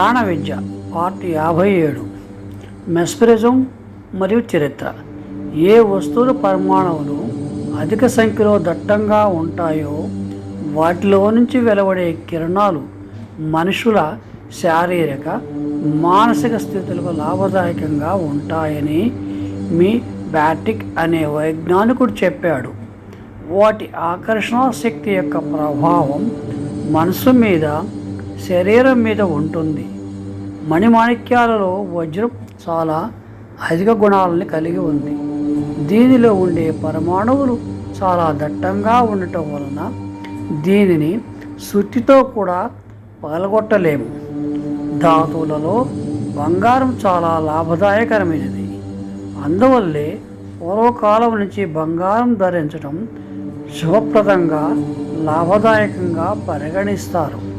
ప్రాణ విద్య పార్ట్ యాభై ఏడు మెస్పరిజం మరియు చరిత్ర. ఏ వస్తువుల పరమాణువులు అధిక సంఖ్యలో దట్టంగా ఉంటాయో వాటిలో నుంచి వెలువడే కిరణాలు మనుషుల శారీరక మానసిక స్థితులకు లాభదాయకంగా ఉంటాయని మీ బ్యాటిక్ అనే వైజ్ఞానికుడు చెప్పాడు. వాటి ఆకర్షణ శక్తి యొక్క ప్రభావం మనసు మీద శరీరం మీద ఉంటుంది. మణిమాణిక్యాలలో వజ్రం చాలా అధిక గుణాలని కలిగి ఉంది. దీనిలో ఉండే పరమాణువులు చాలా దట్టంగా ఉండటం వలన దీనిని సుత్తితో కూడా పగలగొట్టలేము. ధాతువులలో బంగారం చాలా లాభదాయకరమైనది అందువల్లే పూర్వకాలం నుంచి బంగారం ధరించడం శుభప్రదంగా లాభదాయకంగా పరిగణిస్తారు.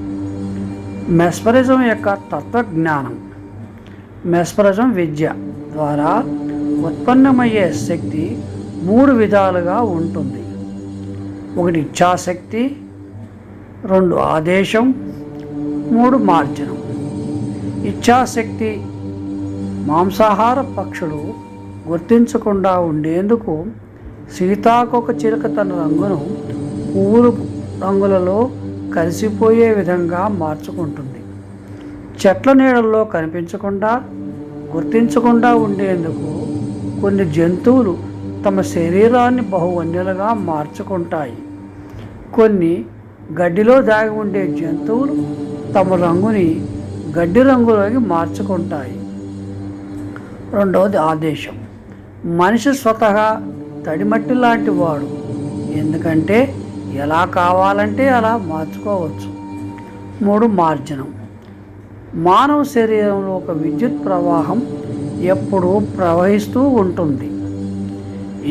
మెస్పరిజం యొక్క తత్వజ్ఞానం. మెస్పరిజం విద్య ద్వారా ఉత్పన్నమయ్యే శక్తి మూడు విధాలుగా ఉంటుంది. ఒకటి ఇచ్ఛాశక్తి రెండు ఆదేశం మూడు మార్జనం. ఇచ్ఛాశక్తి మాంసాహార పక్షులు గుర్తించకుండా ఉండేందుకు సీతాకొక చిలుక తన రంగును పువ్వులు రంగులలో కలిసిపోయే విధంగా మార్చుకుంటుంది. చెట్ల నీడల్లో కనిపించకుండా గుర్తించకుండా ఉండేందుకు కొన్ని జంతువులు తమ శరీరాన్ని బహువన్యులుగా మార్చుకుంటాయి. కొన్ని గడ్డిలో దాగి ఉండే జంతువులు తమ రంగుని గడ్డి రంగులోకి మార్చుకుంటాయి. రెండవది ఆదేశం. మనిషి స్వతహా తడిమట్టి లాంటి వాడు. ఎందుకంటే ఎలా కావాలంటే అలా మార్చుకోవచ్చు. మూడు మార్జనం. మానవ శరీరంలో ఒక విద్యుత్ ప్రవాహం ఎప్పుడూ ప్రవహిస్తూ ఉంటుంది.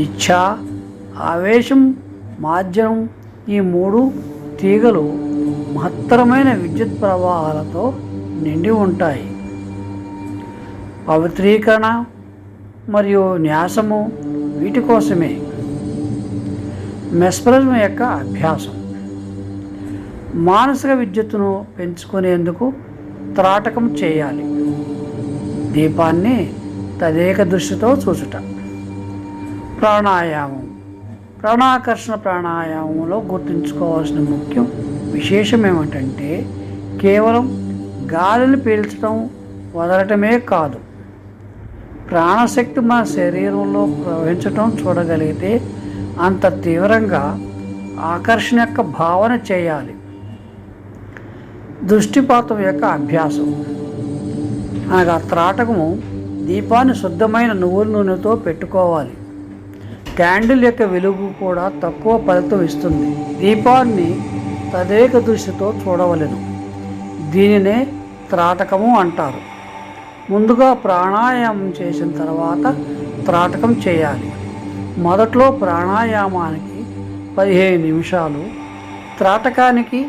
ఇచ్ఛ ఆవేశం మార్జనం ఈ మూడు తీగలు మహత్తరమైన విద్యుత్ ప్రవాహాలతో నిండి ఉంటాయి. పవిత్రీకరణ మరియు న్యాసము వీటి కోసమే. మెస్పరిజం యొక్క అభ్యాసం. మానసిక విద్యుత్తును పెంచుకునేందుకు త్రాటకం చేయాలి. దీపాన్ని తదేక దృష్టితో చూచుట. ప్రాణాయామం. ప్రాణాకర్షణ ప్రాణాయామంలో గుర్తుంచుకోవాల్సిన ముఖ్యం విశేషం ఏమిటంటే కేవలం గాలిని పీల్చడం వదలటమే కాదు. ప్రాణశక్తి మన శరీరంలో ప్రవహించటం చూడగలిగితే అంత తీవ్రంగా ఆకర్షణ యొక్క భావన చేయాలి. దృష్టిపాతం యొక్క అభ్యాసం. అనగా త్రాటకము దీపాన్ని శుద్ధమైన నువ్వుల నూనెతో పెట్టుకోవాలి. క్యాండిల్ యొక్క వెలుగు కూడా తక్కువ ఫలితం ఇస్తుంది. దీపాన్ని తదేక దృష్టితో చూడవలెను. దీనినే త్రాటకము అంటారు. ముందుగా ప్రాణాయామం చేసిన తర్వాత త్రాటకం చేయాలి. మొదట్లో ప్రాణాయామానికి పదిహేను నిమిషాలు త్రాటకానికి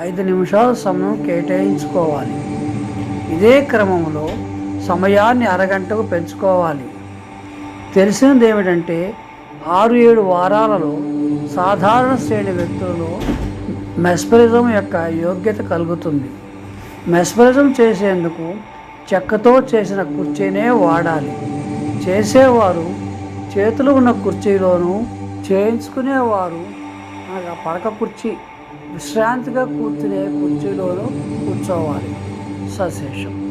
ఐదు నిమిషాల సమయం కేటాయించుకోవాలి. ఇదే క్రమంలో సమయాన్ని అరగంటకు పెంచుకోవాలి. తెలిసినది ఏమిటంటే ఆరు ఏడు వారాలలో సాధారణ శ్రేణి వ్యక్తులలో మెస్పరిజం యొక్క యోగ్యత కలుగుతుంది. మెస్పరిజం చేసేందుకు చెక్కతో చేసిన కుర్చీనే వాడాలి. చేసేవారు చేతులు ఉన్న కుర్చీలోనూ చేయించుకునేవారు. అనగా పడక కుర్చీ విశ్రాంతిగా కూర్చునే కుర్చీలోనూ కూర్చోవాలి. సశేషం.